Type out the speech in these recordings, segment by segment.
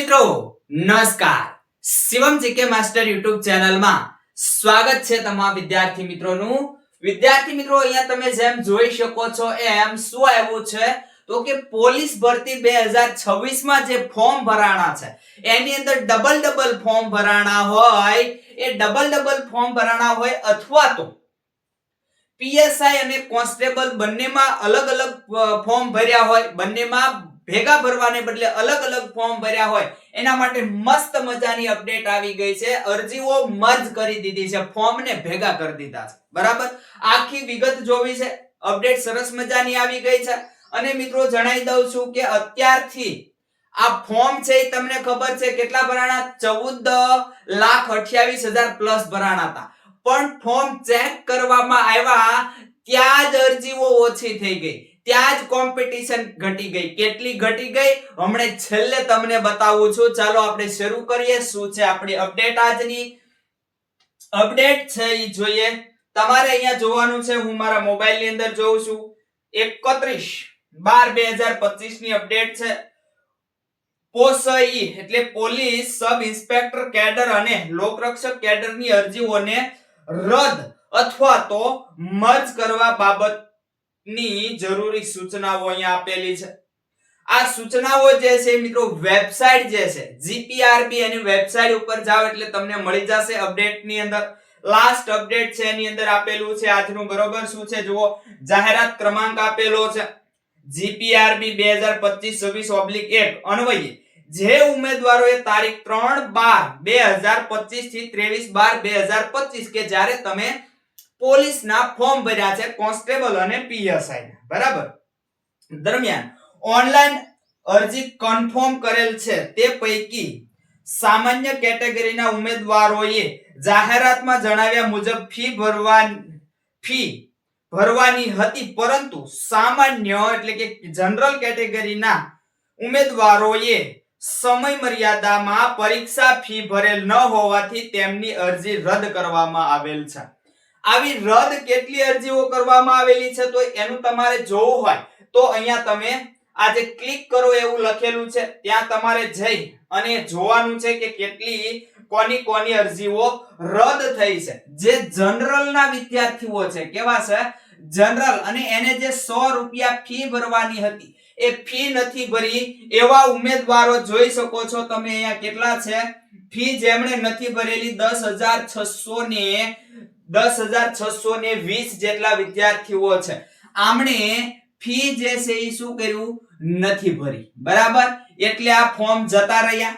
મિત્રો, નમસ્કાર. Shivam GK master YouTube ચેનલમાં સ્વાગત છે તમામ વિદ્યાર્થી મિત્રોનું. વિદ્યાર્થી મિત્રો, અહીંયા તમે જેમ જોઈ શકો છો, એમ શું આવ્યું છે? તો કે પોલીસ ભરતી બે હજાર છવ્વીસમાં જે ફોર્મ ભરાણા છે, એની અંદર ડબલ ડબલ ફોર્મ ભરાણા હોય, એ ડબલ ડબલ ફોર્મ ભરાણા હોય અથવા તો પીએસઆઈ અને કોન્સ્ટેબલ બંનેમાં અલગ અલગ ફોર્મ ભર્યા હોય, બંનેમાં ભેગા ભરવાને બદલે અલગ અલગ ફોર્મ ભર્યા હોય, એના માટે મસ્ત મજાની અપડેટ આવી ગઈ છે. અરજીઓ મર્જ કરી દીધી છે. ફોર્મને ભેગા કરી દીધા છે. બરાબર? આખી વિગત જોવી છે. અપડેટ સરસ મજાની આવી ગઈ છે. અને મિત્રો, જણાવી દઉં છું કે અત્યારથી આ ફોર્મ છે એ તમને ખબર છે કેટલા ભરાણા? ચૌદ લાખ અઠ્યાવીસ હજાર પ્લસ ભરાણા હતા. પણ ફોર્મ ચેક કરવામાં આવ્યા, ત્યાં જ અરજીઓ ઓછી થઈ ગઈ. ત્યાં જ કોમ્પિટિશન ઘટી ગઈ. કેટલી ઘટી ગઈ? હમણે છેલ્લે તમને બતાવું છું. ચાલો આપણે શરૂ કરીએ. શું છે આપણી અપડેટ આજની? અપડેટ છે એ જોઈએ. તમારે અહીંયા જોવાનું છે. હું મારા મોબાઈલની અંદર જોઉં છું. એકત્રીસ બાર બે હજાર પચીસની અપડેટ છે. પોસઈ એટલે પોલીસ, સબ ઇન્સ્પેક્ટર, કેડર અને લોકરક્ષક કેડરની અરજીઓને રદ અથવા તો મર્જ કરવા બાબતની જરૂરી સૂચનાઓ અહીંયા આપેલી છે. આ સૂચનાઓ જે છે મિત્રો વેબસાઇટ જે છે જીપીઆરબી એની વેબસાઇટ ઉપર જાઓ એટલે તમને મળી જશે અપડેટની અંદર. લાસ્ટ અપડેટ છે એની અંદર આપેલું છે આજનું, બરોબર? શું છે? જુઓ, જાહેરાત ક્રમાંક આપેલો છે. જીપીઆરબી બે હજાર પચીસ છવ્વીસ ઓબ્લિક એક. અન્વયે, જે ઉમેદવારોએ તારીખ ત્રણ બાર બે હજાર પચીસથી ત્રેવીસ બાર બે હજાર પચીસ કે જ્યારે તમે પોલીસના ફોર્મ ભર્યા છે કોન્સ્ટેબલ અને પીએસઆઈ બરાબર? દરમિયાન ઓનલાઈન અરજી કન્ફર્મ કરેલ છે તે પૈકી સામાન્ય કેટેગરીના ઉમેદવારોએ જાહેરાતમાં જણાવ્યા મુજબ ફી ભરવા ફી ભરવાની હતી, પરંતુ સામાન્ય એટલે કે જનરલ કેટેગરીના ઉમેદવારોએ સમય મર્યાદામાં પરીક્ષા ફી ભરેલ ન હોવાથી તેમની અરજી રદ કરવામાં આવેલ છે. આવી રદ કેટલી અરજીઓ કરવામાં આવેલી છે તો એનું તમારે જોવું હોય તો અહીંયા તમે આ ક્લિક કરો એવું લખેલું છે. ત્યાં તમારે જઈ અને જોવાનું છે કે કેટલી કોની કોની અરજીઓ રદ થઈ છે. જે જનરલ ના વિદ્યાર્થીઓ છે, કેવા છે? જનરલ અને એને જે સો રૂપિયા ફી ભરવાની હતી, એ ફી નથી ભરી. એવા ઉમેદવારો જોઈ શકો છો તમે અહીંયા કેટલા છે? ફી જેમણે નથી ભરેલી દસ હજાર છસો ને દસ હજાર છસો ને વીસ જેટલા વિદ્યાર્થીઓ છે. આમણે ફી જે છે એ શું કર્યું? નથી ભરી. બરાબર? એટલે આ ફોર્મ જતા રહ્યા.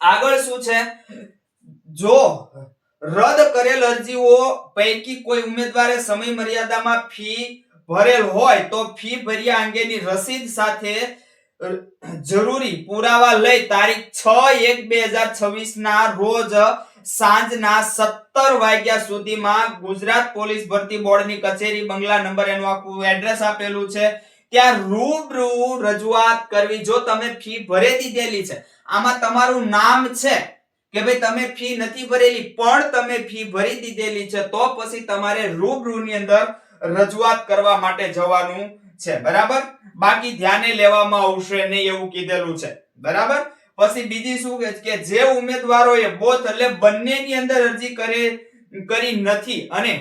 આગળ શું છે? જો રદ કરેલ અરજીઓ પૈકી કોઈ ઉમેદવારે સમય મર્યાદામાં ફી ભરેલ હોય તો ફી ભર્યા અંગેની રસીદ સાથે જરૂરી પુરાવા લઈ તારીખ છ એક બે હજાર છવ્વીસ ના રોજ સાંજના સત્તર વાગ્યા સુધીમાં ગુજરાત પોલીસ ભરતી બોર્ડની કચેરી બંગલા નંબર એનું આખું એડ્રેસ આપેલું છે. ત્યાં રૂબરૂ રજૂઆત કરવી. જો તમે ફી ભરી દીધેલી છે, આમાં તમારું નામ છે કે ભાઈ તમે ફી નથી ભરેલી, પણ તમે ફી ભરી દીધેલી છે, તો પછી તમારે રૂબરૂની અંદર રજૂઆત કરવા માટે જવાનું છે, બરાબર? બાકી ધ્યાને લેવામાં આવશે નહીં એવું કીધેલું છે, બરાબર? પછી બીજી શું કે જે ઉમેદવારોએ બોથ એટલે બંનેની અંદર અરજી કરી કરી નથી અને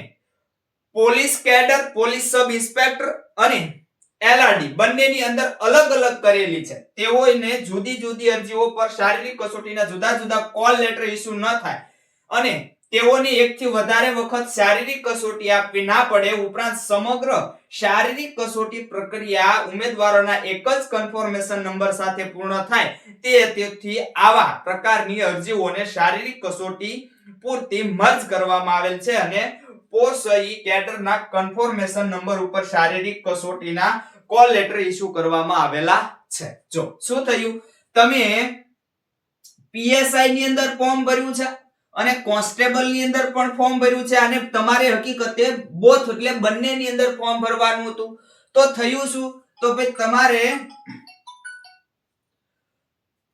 police cadre, police sub inspector અને એલઆરડી બંનેની અંદર અલગ અલગ કરેલી છે. તેઓને જુદી જુદી અરજીઓ પર શારીરિક કસોટીના જુદા જુદા કોલ લેટર ઇસ્યુ ન થાય અને તેઓની એકથી વધારે વખત શારીરિક કસોટી આપવી ના પડે ઉપરાંત સમગ્ર શારીરિક કસોટી પ્રક્રિયા ઉમેદવારોના એક જ કન્ફર્મેશન નંબર સાથે પૂર્ણ થાય તે તેથી આવા પ્રકારની અરજીઓને શારીરિક કસોટી પૂરતી મર્જ કરવામાં આવેલ છે અને પોસઈ કેડરના કન્ફર્મેશન નંબર ઉપર શારીરિક કસોટીના કોલ લેટર ઇસ્યુ કરવામાં આવેલા છે. જો, શું થયું? તમે પીએસઆઈ ની અંદર ફોર્મ ભર્યું છે? અને કોન્સ્ટેબલની અંદર પણ ફોર્મ ભર્યું છે અને તમારે હકીકતે બોથ એટલે બંનેની અંદર ફોર્મ ભરવાનું હતું. તો થયું શું? તો ભાઈ તમારે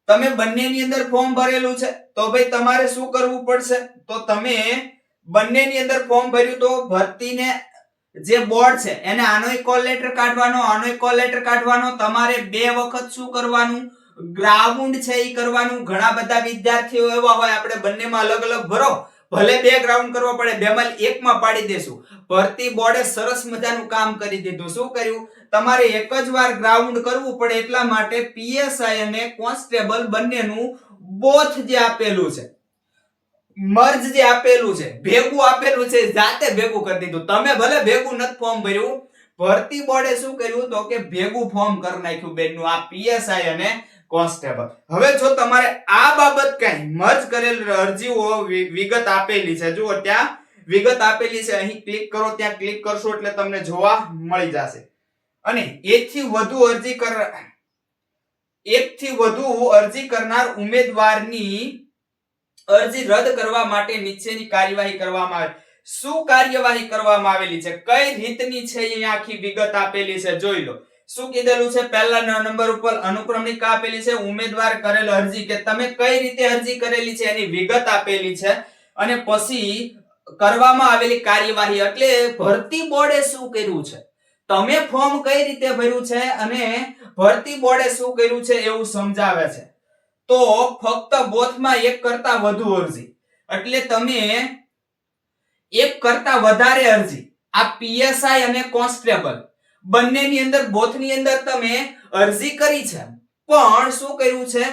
તમે બંનેની અંદર ફોર્મ ભરેલું છે. તો ભાઈ તમારે શું કરવું પડશે? તો તમે બંનેની અંદર ફોર્મ ભર્યું તો ભરતીને જે બોર્ડ છે એને આનોય કોલ લેટર કાઢવાનો આનોય કોલ લેટર કાઢવાનો, તમારે બે વખત શું કરવાનું? ગ્રાઉન્ડ છે એ કરવાનું. ઘણા બધા વિદ્યાર્થીઓ એવા હોય, આપણે બંનેમાં અલગ અલગ ભરો. ભલે બે ગ્રાઉન્ડ કરવો પડે બેમાં એકમાં પાડી દેશું. ભરતી બોર્ડે સરસ મજાનું કામ કરી દીધું. શું કર્યું? તમારે એક જ વાર ગ્રાઉન્ડ કરવું પડે એટલા માટે પીએસઆઈ અને કોન્સ્ટેબલ બંનેનું બોથ જે આપેલું છે, મર્જ જે આપેલું છે, ભેગું આપેલું છે, જાતે ભેગું કરી દીધું. તમે ભલે ભેગું નથી ફોર્મ ભર્યું. ભરતી બોર્ડે શું કર્યું? તો કે ભેગું ફોર્મ કરી નાખ્યું બેનનું, આ પીએસઆઈ અને કોન્સ્ટેબલ. હવે જો તમારે આ બાબત કઈ મર્જ કરેલ અરજીઓ વિગત આપેલી છે, જુઓ ત્યાં વિગત આપેલી છે, અહીં ક્લિક કરો, ત્યાં ક્લિક કરશો એટલે તમને જોવા મળી જશે. અને એકથી વધુ અરજી કર, એકથી વધુ અરજી કરનાર ઉમેદવારની અરજી રદ કરવા માટે નીચેની કાર્યવાહી કરવામાં આવે. શું કાર્યવાહી કરવામાં આવેલી છે? કઈ રીતની છે અહીંયા આખી વિગત આપેલી છે? જોઈ લો. શું કીધેલું છે? પહેલા નંબર ઉપર અનુક્રમણિકા આપેલી છે? ઉમેદવાર કરેલ અરજી કે તમે કઈ રીતે અરજી કરેલી છે? એની વિગત આપેલી છે. અને પછી કરવામાં આવેલી કાર્યવાહી એટલે ભરતી બોર્ડે શું કર્યું છે? તમે ફોર્મ કઈ રીતે ભર્યું છે? અને ભરતી બોર્ડે શું કર્યું છે? એવું સમજાવે છે. તો ફક્ત બોથમાં એક કરતા વધુ અરજી. એટલે તમે એક કરતા વધારે અરજી. આ પીએસઆઈ અને કોન્સ્ટેબલ બંનેની અંદર, બોથની અંદર તમે અરજી કરી છે. પણ શું કર્યું છે?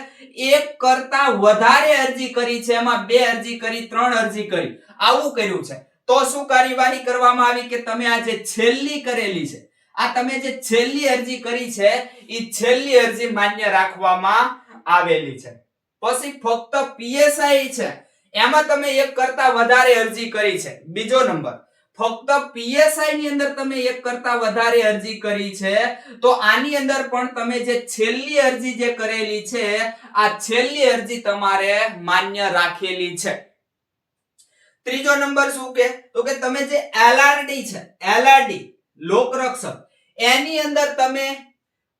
એક કરતા વધારે અરજી કરી છે. એમાં બે અરજી કરી, ત્રણ અરજી કરી. આવું કર્યું છે. તો શું કાર્યવાહી કરવામાં આવી કે તમે આ જે છેલ્લી કરેલી છે, આ તમે જે છેલ્લી અરજી કરી છે એ છેલ્લી અરજી માન્ય રાખવામાં આવેલી છે. પછી ફક્ત પીએસઆઈ છે. એમાં તમે એક કરતા વધારે અરજી કરી છે. બીજો નંબર. ફક્ત પીએસઆઈ ની અંદર તમે એક કરતા વધારે અરજી કરી છે, તો આની અંદર પણ તમે જે છેલ્લી અરજી જે કરેલી છે, આ છેલ્લી અરજી તમારે માન્ય રાખેલી છે. ત્રીજો નંબર શું કે? તો કે તમે જે એલઆરડી છે એલઆરડી લોકરક્ષક એની અંદર તમે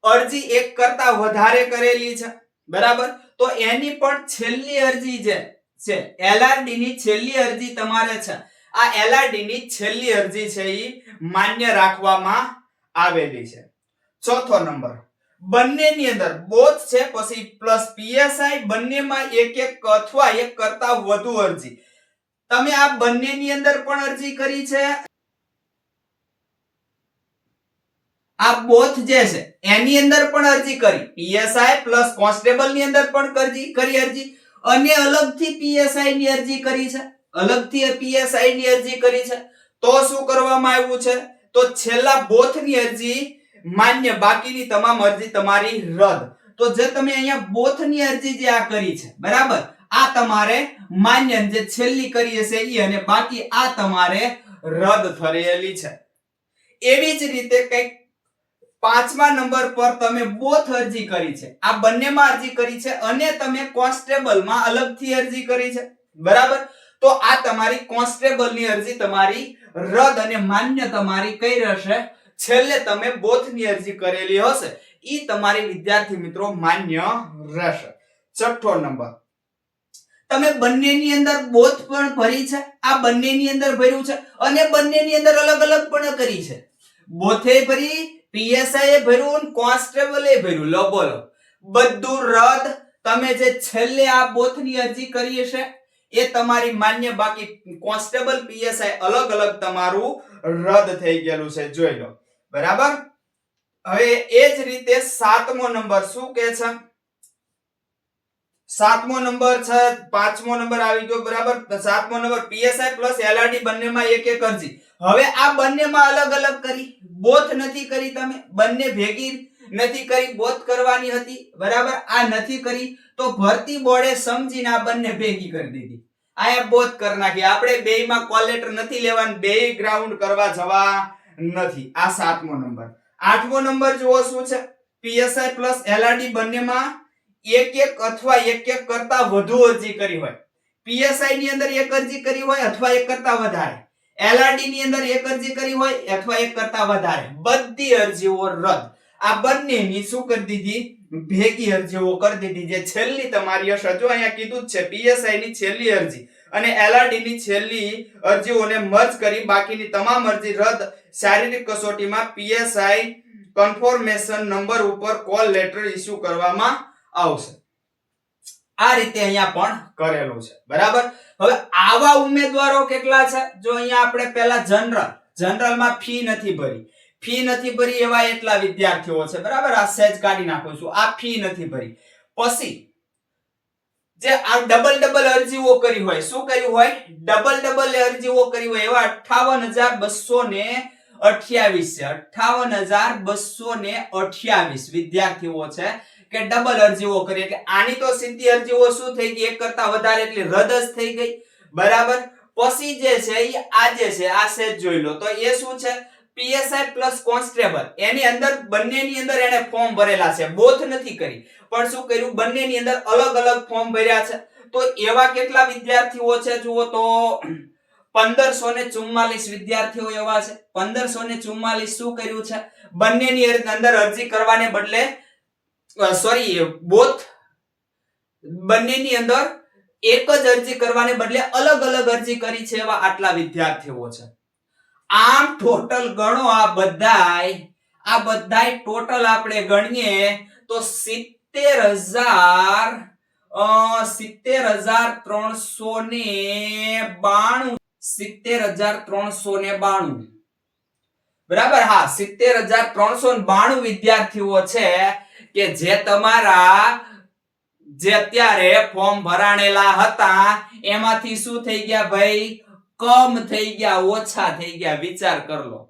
અરજી એક કરતા વધારે કરેલી છે, બરાબર? તો એની પણ છેલ્લી અરજી જે છે એલઆરડી ની છેલ્લી અરજી તમારે છે આ એલઆરડી ની છેલ્લી અરજી છે એ માન્ય રાખવામાં આવેલી છે. ચોથો નંબર. બંનેની અંદર બોથ છે, પછી પ્લસ પીએસઆઈ બંનેમાં એક એક અથવા એક કરતા વધુ અરજી. તમે આ બંનેની અંદર પણ અરજી કરી છે? આ બોથ જે છે, એની અંદર પણ અરજી કરી. પીએસઆઈ પ્લસ કોન્સ્ટેબલની અંદર પણ કરી અરજી. અને અલગથી પીએસઆઈ ની અરજી કરી છે. અલગથી પીએસઆઈ ની અરજી કરી છે. તો શું કરવામાં આવ્યું છે? તો છેલ્લા બોથની અરજી માન્ય બાકીની તમામ અરજી તમારી રદ. તો જે તમે અહીંયા બોથની અરજી જે આ કરી છે, બરાબર? આ તમારે માન્ય જે છેલ્લી કરી હશે એ અને બાકી આ તમારે રદ થયેલી છે. એવી જ રીતે કંઈક પાંચમા નંબર પર તમે બોથ અરજી કરી છે. આ બંનેમાં અરજી કરી છે અને તમે કોન્સ્ટેબલમાં અલગથી અરજી કરી છે. બરાબર? તો આ તમારી કોન્સ્ટેબલની અરજી તમારી રદ અને માન્ય તમારી કઈ રહેશે? છેલ્લે તમે બોથની અરજી કરેલી હશે. ઈ તમારી વિદ્યાર્થી મિત્રો માન્ય રહેશે. છઠ્ઠો નંબર. તમે બંનેની અંદર બોથ પણ ભરી છે. આ બંનેની અંદર ભર્યું છે અને બંનેની અંદર અલગ અલગ પણ કરી છે. બોથે ભરી પીએસઆઈ એ ભર્યું, કોન્સ્ટેબલ એ ભર્યું. લો બોલો. બધું રદ. તમે જે છેલ્લે આ બોથની અરજી કરી હશે એ તમારી માન્ય બાકી કોન્સ્ટેબલ પીએસઆઈ અલગ અલગ તમારું રદ થઈ ગયેલું છે. જોઈ લો. બરાબર? હવે એ જ રીતે સાતમો નંબર શું કે છે? સાતમો નંબર છે, પાંચમો નંબર આવી ગયો, બરાબર? સાતમો નંબર પીએસઆઈ પ્લસ એલઆરડી બંનેમાં એક એક અરજી હવે આ બંનેમાં અલગ અલગ કરી. બોથ નથી કરી તમે. બંને ભેગી નથી કરી. બોથ કરવાની હતી. બરાબર? આ નથી કરી. તો ભરતી બોર્ડે સમજીને આ બંને ભેગી કરી દીધી. આયા બોધ કરી નાખી. આપણે બેયમાં કોલેટર નથી લેવાનું. બે ગ્રાઉન્ડ કરવા જવા નથી. આ સાતમો નંબર. આઠમો નંબર જુઓ શું છે? પીએસઆઈ પ્લસ એલઆરડી બંનેમાં એક એક અથવા એક એક કરતા વધુ અરજી કરી હોય. પીએસઆઈ ની અંદર એક અરજી કરી હોય અથવા એક કરતા વધારે. એલઆરડી ની અંદર એક અરજી કરી હોય અથવા એક કરતા વધારે. બધી અરજીઓ રદ. આ બંનેની શું કરી દીધી? ભેગી અરજીઓ કરી દીધી જે છેલ્લી તમારી હશે જો અહીંયા કીધું જ છે પીએસઆઈ ની છેલ્લી અરજી અને એલઆરડી ની છેલ્લી અરજીઓને મર્જ કરી બાકીની તમામ અરજી રદ. શારીરિક કસોટીમાં પીએસઆઈ કન્ફર્મેશન નંબર ઉપર કોલ લેટર ઇસ્યુ કરવામાં આવશે. આ રીતે અહીંયા પણ કરેલું છે. બરાબર? હવે આવા ઉમેદવારો કેટલા છે? જો અહીંયા આપણે પહેલા જનરલ જનરલમાં ફી નથી ભરી. ફી નથી ભરી એવા એટલા વિદ્યાર્થીઓ છે. બરાબર? આ સહેજ કાઢી નાખું છું. આ ફી નથી ભરી. પછી, જે આ ડબલ ડબલ અરજીઓ કરી હોય, શું કર્યું હોય? ડબલ ડબલ અરજીઓ કરી હોય. એવા અઠાવન હજાર બસો ને અઠ્યાવીસ છે. અઠાવન હજાર બસો ને અઠ્યાવીસ વિદ્યાર્થીઓ છે કે ડબલ અરજીઓ કરી. એટલે આની તો સીધી અરજીઓ શું થઈ ગઈ? એક કરતા વધારે એટલે રદ જ થઈ ગઈ. બરાબર? પછી જે છે એ આજે છે, આ સેજ જોઈ લો. તો એ શું છે? પીએસઆઈ પ્લસ કોન્સ્ટેબલ એની અંદર બંનેની અંદર એને ફોર્મ ભરેલા છે. બોથ નથી કરી. પણ શું કર્યું? બંનેની અંદર અલગ અલગ ફોર્મ ભર્યા છે. તો એવા કેટલા વિદ્યાર્થીઓ છે જુઓ તો? પંદરસો ને વિદ્યાર્થીઓ એવા છે. પંદરસો ને ચુમ્માલીસ શું કર્યું છે? બંનેની અંદર અરજી કરવાને બદલે સોરી બોથ બંનેની અંદર એક જ અરજી કરવાને બદલે અલગ અલગ અરજી કરી છે એવા આટલા વિદ્યાર્થીઓ છે. આમ ટોટલ ગણો આ બધાય આ બધાય ટોટલ આપણે ગણીએ તો સિત્તેર હજાર સિત્તેર હજાર ત્રણસો ને બાણું. સિત્તેર હજાર ત્રણસો ને બાણું. બરાબર? હા, સિત્તેર હજાર ત્રણસો ને બાણું વિદ્યાર્થીઓ છે કે જે તમારા, જે અત્યારે ફોર્મ ભરાણેલા હતા, એમાંથી શું થઈ ગયા ભાઈ? કમ થઈ ગયા, ઓછા થઈ ગયા, વિચાર કર લો.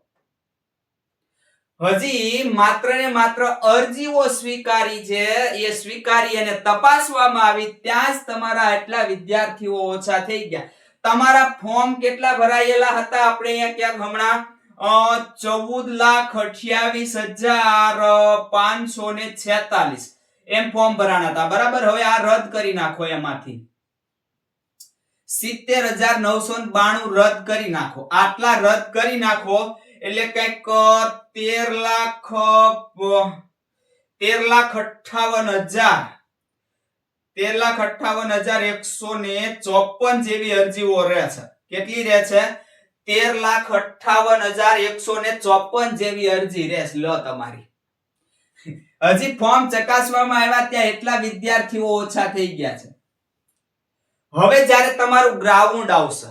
હજી માત્ર ને માત્ર અરજીઓ સ્વીકારી છે, એ સ્વીકારી અને તપાસવામાં આવી, ત્યાં જ તમારા એટલા વિદ્યાર્થીઓ ઓછા થઈ ગયા. તમારા ફોર્મ કેટલા ભરાયેલા હતા? આપણે અહીંયા ક્યાંક હમણાં ચૌદ લાખ અઠ્યાવીસ હજાર પાંચસો ને છેતાલીસ. એમ ફોર્મ ભરાણા હતા. બરાબર? હવે આ રદ કરી નાખો એમાંથી. સિત્તેર હજાર નવસો બાણું રદ કરી નાખો. આટલા રદ કરી નાખો એટલે કંઈક તેર લાખ તેર લાખ અઠાવન હજાર, તેર લાખ અઠાવન હજાર એકસો ને ચોપન જેવી અરજીઓ રહે છે. કેટલી રહે છે? તેર લાખ અઠાવન હજાર એકસો ને ચોપન જેવી અરજી રહેશે લો તમારી. હજી ફોર્મ ચકાસવામાં આવ્યા ત્યાં એટલા વિદ્યાર્થીઓ ઓછા થઈ ગયા છે. હવે જ્યારે તમારું ગ્રાઉન્ડ આવશે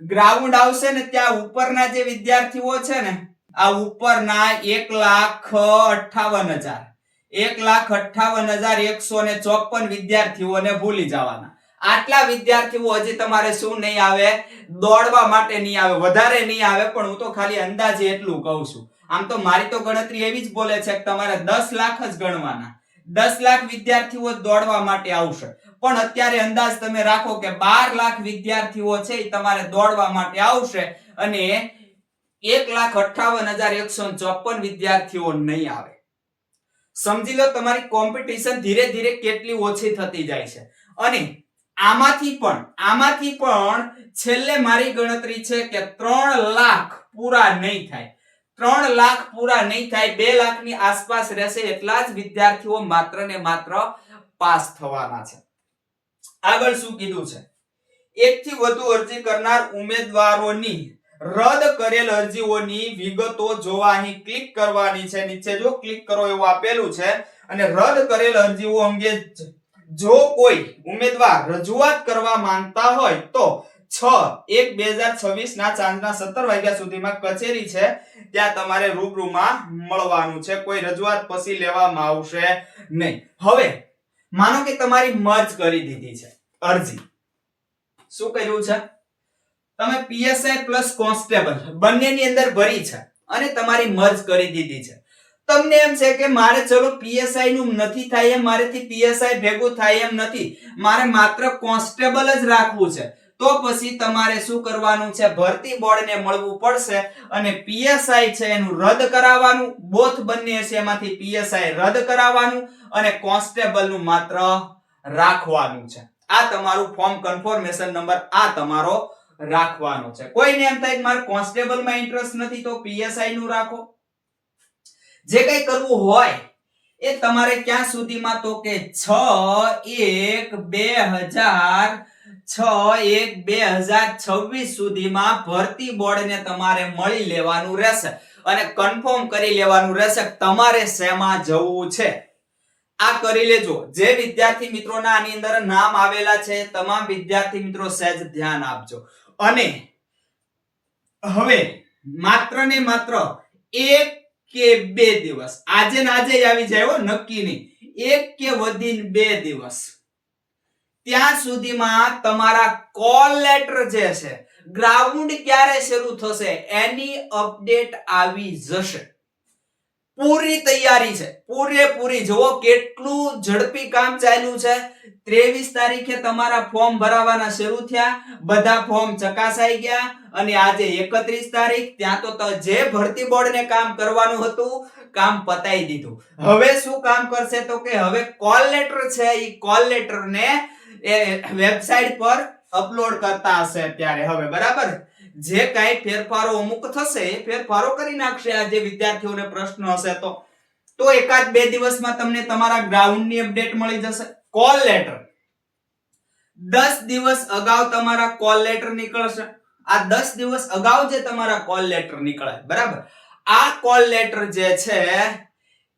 ગ્રાઉન્ડ આવશે ને ત્યાં ઉપરના જે વિદ્યાર્થીઓ છે ને, આ ઉપરના એક લાખ અઠાવન હજાર, એક લાખ અઠાવન હજાર એકસો ને ચોપન વિદ્યાર્થીઓને ભૂલી જવાના. આટલા વિદ્યાર્થીઓ હજી તમારે શું નહીં આવે, દોડવા માટે નહીં આવે, વધારે નહીં આવે, પણ હું તો ખાલી અંદાજે એટલું કહું છું. આમ તો મારી તો ગણતરી એવી જ બોલે છે કે તમારે દસ લાખ જ ગણવાના. દસ લાખ વિદ્યાર્થીઓ દોડવા માટે આવશે. પણ અત્યારે અંદાજ તમે રાખો કે બાર લાખ વિદ્યાર્થીઓ છે એ તમારે દોડવા માટે આવશે અને એક લાખ અઠાવન હજાર એકસો ચોપન વિદ્યાર્થીઓ નહીં આવે. સમજી લો તમારી કોમ્પિટિશન ધીરે ધીરે કેટલી ઓછી થતી જાય છે. અને આમાંથી પણ આમાંથી પણ છેલ્લે મારી ગણતરી છે કે ત્રણ લાખ પૂરા નહીં થાય. ત્રણ લાખ પૂરા નહીં થાય, બે લાખની આસપાસ રહેશે એટલા જ વિદ્યાર્થીઓ માત્ર ને માત્ર પાસ થવાના છે. આગળ શું કીધું છે? એકથી વધુ અરજી કરનાર ઉમેદવારોની રદ કરેલ અરજીઓની વિગતો જોવા અહીં ક્લિક કરવાની છે. નીચે જો ક્લિક કરો એવું આપેલું છે અને રદ કરેલ અરજીઓ અંગે જો કોઈ ઉમેદવાર રજૂઆત કરવા માંગતા હોય તો છ એક બે હજાર છવ્વીસ ના સત્તર વાગ્યા સુધીમાં કચેરી છે, ત્યાં તમારે રૂબરૂમાં મળવાનું છે. કોઈ રજૂઆત પછી લેવામાં આવશે નહીં. હવે, માનો કે તમારી મર્જ કરી દીધી છે, અરજી. શું કર્યું છે? તમે પીએસઆઈ પ્લસ કોન્સ્ટેબલ બંનેની અંદર ભરી છે અને તમારી મર્જ કરી દીધી છે. તમને એમ છે કે મારે ચલો પીએસઆઈ નું નથી થાય એમ, મારેથી પીએસઆઈ ભેગું થાય એમ નથી. મારે માત્ર કોન્સ્ટેબલ જ રાખવું છે. તો પછી તમારે શું કરવાનું છે? ભરતી બોર્ડને મળવું પડશે અને પીએસઆઈ છે એનું રદ કરાવવાનું. બોથ બંને છે એમાંથી પીએસઆઈ રદ કરાવવાનું અને કોન્સ્ટેબલનું માત્ર રાખવાનું છે. આ તમારું ફોર્મ કન્ફર્મેશન નંબર આ તમારો રાખવાનો છે. કોઈને એમ થાય કે મારે કોન્સ્ટેબલમાં ઇન્ટરેસ્ટ નથી તો પીએસઆઈ નું રાખો. જે કઈ કરવું હોય એ તમારે ક્યાં સુધીમાં તો કે છ એક બે હજાર છ એક બે હજાર છવ્વીસ સુધીમાં ભરતી બોર્ડને તમારે મળી લેવાનું રહેશે અને કન્ફર્મ કરી લેવાનું રહેશે તમારે શેમાં જવું છે. આ કરી લેજો. જે વિદ્યાર્થી મિત્રોના આની અંદર નામ આવેલા છે, તમામ વિદ્યાર્થી મિત્રો સહેજ ધ્યાન આપજો. અને હવે માત્ર ને માત્ર એક કે બે દિવસ. આજે ને આજે આવી જાય નક્કી નહીં. એક કે વધીને બે દિવસ. ત્યાં સુધીમાં તમારા કોલ લેટર જે છે, ગ્રાઉન્ડ ક્યારે શરૂ થશે એની અપડેટ આવી જશે. પૂરી તૈયારી છે. પૂરેપૂરી. જુઓ કેટલું ઝડપી કામ ચાલ્યું છે. ત્રેવીસ તારીખે તમારા ફોર્મ ભરાવાના શરૂ થયા. બધા ફોર્મ ચકાસાઈ ગયા અને આજે એકત્રીસ તારીખ. ત્યાં તો જે ભરતી બોર્ડને કામ કરવાનું હતું, કામ પતાઈ દીધું. હવે શું કામ કરશે તો કે હવે કોલ લેટર છે. એ કોલ લેટર ને એ વેબસાઇટ પર અપલોડ કરતા હશે અત્યારે. હવે બરાબર? જે કાંઈ ફેરફારો અમુક થશે, એ ફેરફારો કરી નાખશે આ જે વિદ્યાર્થીઓને પ્રશ્ન હશે તો. તો એકાદ બે દિવસમાં તમને તમારા ગ્રાઉન્ડની અપડેટ મળી જશે. Call letter. દસ દિવસ અગાઉ તમારા કોલ લેટર નીકળશે. આ દસ દિવસ અગાઉ જે તમારા કોલ લેટર નીકળે બરાબર? આ કોલ લેટર જે છે,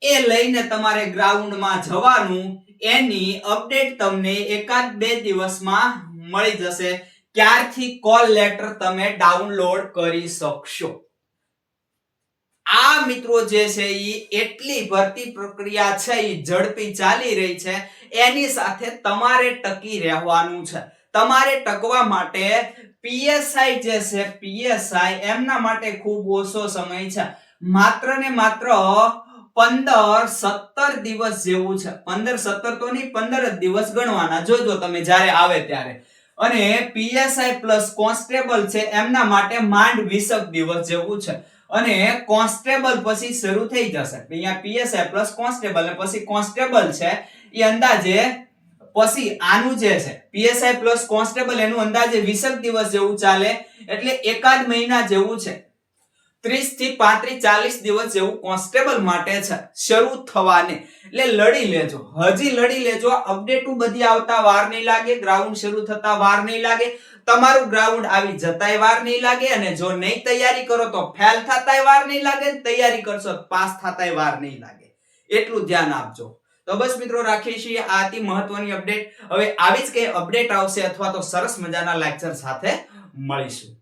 એ લઈને તમારે ગ્રાઉન્ડમાં જવાનું, એની અપડેટ તમને એકાદ બે દિવસમાં મળી જશે. ક્યારથી કોલ લેટર તમે ડાઉનલોડ કરી શકશો. આ મિત્રો જે છે એ એટલી ભરતી પ્રક્રિયા છે એ ઝડપી ચાલી રહી છે. એની સાથે તમારે ટકી રહેવાનું છે. તમારે ટકવા માટે પીએસઆઈ જે છે, પીએસઆઈ એમના માટે ખૂબ ઓછો સમય છે. માત્ર ને માત્ર પંદર સત્તર દિવસ જેવું છે. પંદર સત્તર તો નહીં, પંદર જ દિવસ ગણવાના. જોજો તમે જ્યારે આવે ત્યારે. અને પીએસઆઈ પ્લસ કોન્સ્ટેબલ છે, એમના માટે માંડ વીસક દિવસ જેવું છે. અને કોન્સ્ટેબલ પછી શરૂ થઈ જશે. અહીંયા પીએસઆઈ પ્લસ કોન્સ્ટેબલ પછી કોન્સ્ટેબલ છે, એ અંદાજે પછી આનું જે છે પીએસઆઈ પ્લસ કોન્સ્ટેબલ એનું અંદાજે વીસક દિવસ જેવું ચાલે, એટલે એકાદ મહિના જેવું છે. ત્રીસથી પાંત્રીસ ચાલીસ દિવસ જેવું કોન્સ્ટેબલ માટે છે. શરૂ થવાને. એટલે લડી લેજો. હજી લડી લેજો. અપડેટો બધી આવતા વાર નહીં લાગે. ગ્રાઉન્ડ શરૂ થતા વાર નહીં લાગે. તમારું ગ્રાઉન્ડ આવી જતાય વાર નહીં લાગે અને જો નહીં તૈયારી કરો તો ફેલ થતાય વાર નહીં લાગે તૈયારી કરશો પાસ થતાય વાર નહીં લાગે. એટલું ધ્યાન આપજો. તો બસ મિત્રો રાખીએ છીએ આ અતિ મહત્વની અપડેટ હવે આવી જ કઈ અપડેટ આવશે અથવા તો સરસ મજાના લેક્ચર સાથે મળીશું.